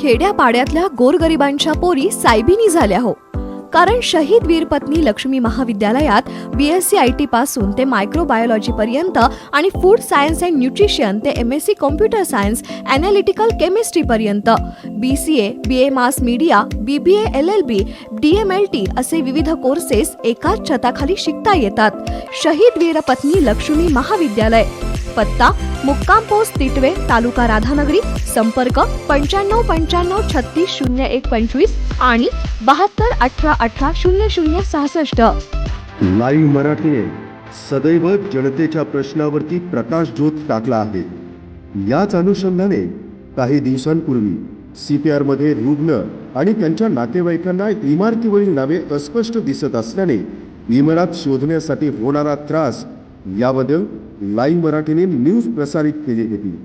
खेड्यापाड्यातल्या गोरगरिबांच्या पोरी सायबिनी झाल्या हो. कारण शहीद वीरपत्नी लक्ष्मी महाविद्यालयात B S C I T पासून ते मायक्रोबायोलॉजी पर्यंत आणि फूड सायन्स अँड न्यूट्रिशन ते M S C computer science analytical chemistry पर्यंत. B C A B A mass media B B A L L B D M L T असे विविध courses एकाच छताखाली शिकता येतात. शहीद वीरपत्नी लक्ष्मी महाविद्यालय. पत्ता मुक्काम पोस्ट तिटवे तालुका राधानगरी संपर्क पंच्याण्णव पंच्याण्णव छत्तीस शून्य एक पंचवीस आणि बहात्तर अठरा अठरा शून्य शून्य सहासष्ट. लाईव्ह मराठीने सदैव जनतेच्या प्रश्नावरती प्रकाश ज्योत टाकला आहे. याच अनुषंगाने काही दिवसांपूर्वी सी पी आरमध्ये रुग्ण आणि त्यांच्या नातेवाईकांना इमारतीवरील नावे अस्पष्ट दिसत असल्याने इमारत शोधण्यासाठी होणारा त्रास याबद्दल लाईव्ह मराठीने न्यूज प्रसारित केली होती.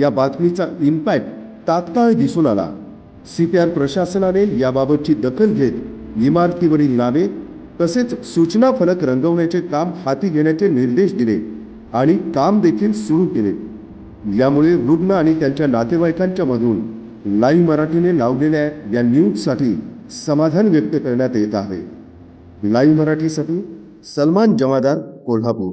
या बातमीचा इम्पॅक्ट तात्काळ दिसून आला. सी पी आर प्रशासनाने याबाबतची दखल घेत इमारतीवरील नावे तसेच सूचना फलक रंगवण्याचे काम हाती घेण्याचे निर्देश दिले आणि काम देखील सुरू केले. यामुळे रुग्ण आणि त्यांच्या नातेवाईकांच्या मधून लाईव्ह मराठीने लावलेल्या या न्यूजसाठी समाधान व्यक्त करण्यात येत आहे. लाईव्ह मराठीसाठी सलमान जमादार कोल्हापूर